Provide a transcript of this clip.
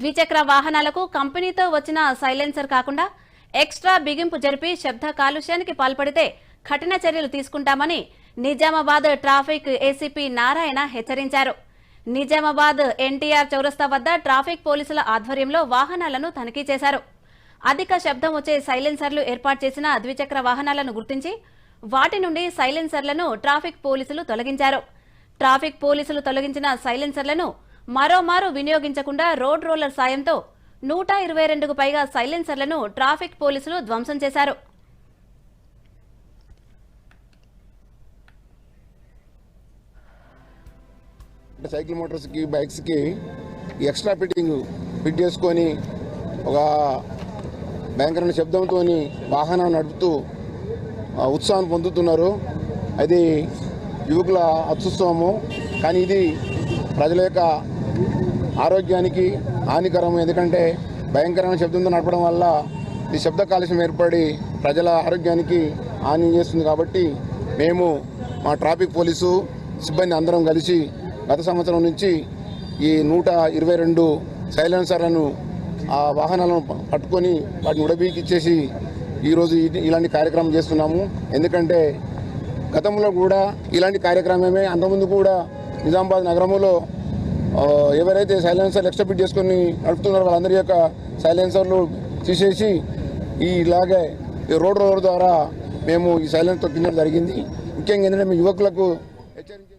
ద్విచక్ర వాహనాలకు కంపెనీతో వచ్చిన సైలెన్సర్ కాకుండా ఎక్స్ట్రా బిగింపు జరిపి శబ్ద కాలుష్యానికి పాల్పడితే కఠిన చర్యలు తీసుకుంటామని నిజామాబాద్ ట్రాఫిక్ ఏసీపీ నారాయణ హెచ్చరించారు. నిజామాబాద్ ఎన్టీఆర్ చౌరస్తా వద్ద ట్రాఫిక్ పోలీసుల ఆధ్వర్యంలో వాహనాలను తనిఖీ చేశారు. అధిక శబ్దం వచ్చే సైలెన్సర్లు ఏర్పాటు చేసిన ద్విచక్ర వాహనాలను గుర్తించి వాటి నుండి సైలెన్సర్లను ట్రాఫిక్ పోలీసులు తొలగించారు. ట్రాఫిక్ పోలీసులు తొలగించిన సైలెన్సర్లను మరోమారు వినియోగించకుండా రోడ్ రోలర్ సాయంతో నూట ఇరవై రెండుకు పైగా సైలెన్సర్లను ట్రాఫిక్ పోలీసులు ధ్వంసం చేశారు. సైకిల్ మోటార్స్కి బైక్స్కి ఎక్స్ట్రా ఫిట్టింగ్ ఫిట్ చేసుకొని ఒక భయంకరమైన శబ్దంతో వాహనం నడుపుతూ ఉత్సాహం పొందుతున్నారు. అది యువకుల అత్యుత్సవము కానీ ఇది ప్రజల యొక్క ఆరోగ్యానికి హానికరం ఎందుకంటే భయంకరమైన శబ్దంతో నడపడం వల్ల ఈ శబ్ద కాలుష్యం ఏర్పడి ప్రజల ఆరోగ్యానికి హాని చేస్తుంది కాబట్టి మేము మా ట్రాఫిక్ పోలీసు సిబ్బంది అందరం కలిసి గత సంవత్సరం నుంచి ఈ నూట ఇరవై రెండు సైలెన్సర్లను ఆ వాహనాలను పట్టుకొని వాటిని ఉడబీకిచ్చేసి ఈరోజు ఇలాంటి కార్యక్రమం చేస్తున్నాము. ఎందుకంటే గతంలో కూడా ఇలాంటి కార్యక్రమమే అంతకుముందు కూడా నిజామాబాద్ నగరంలో ఎవరైతే సైలెన్సర్ ఎక్స్ట్రా చేసుకొని నడుపుతున్నారో వాళ్ళందరి యొక్క సైలెన్సర్లు తీసేసి ఈ ఇలాగే ఈ రోడ్ రోడ్ ద్వారా మేము ఈ సైలెన్స్ తొక్కించడం జరిగింది. ముఖ్యంగా ఏంటంటే మీ యువకులకు హెచ్చరించి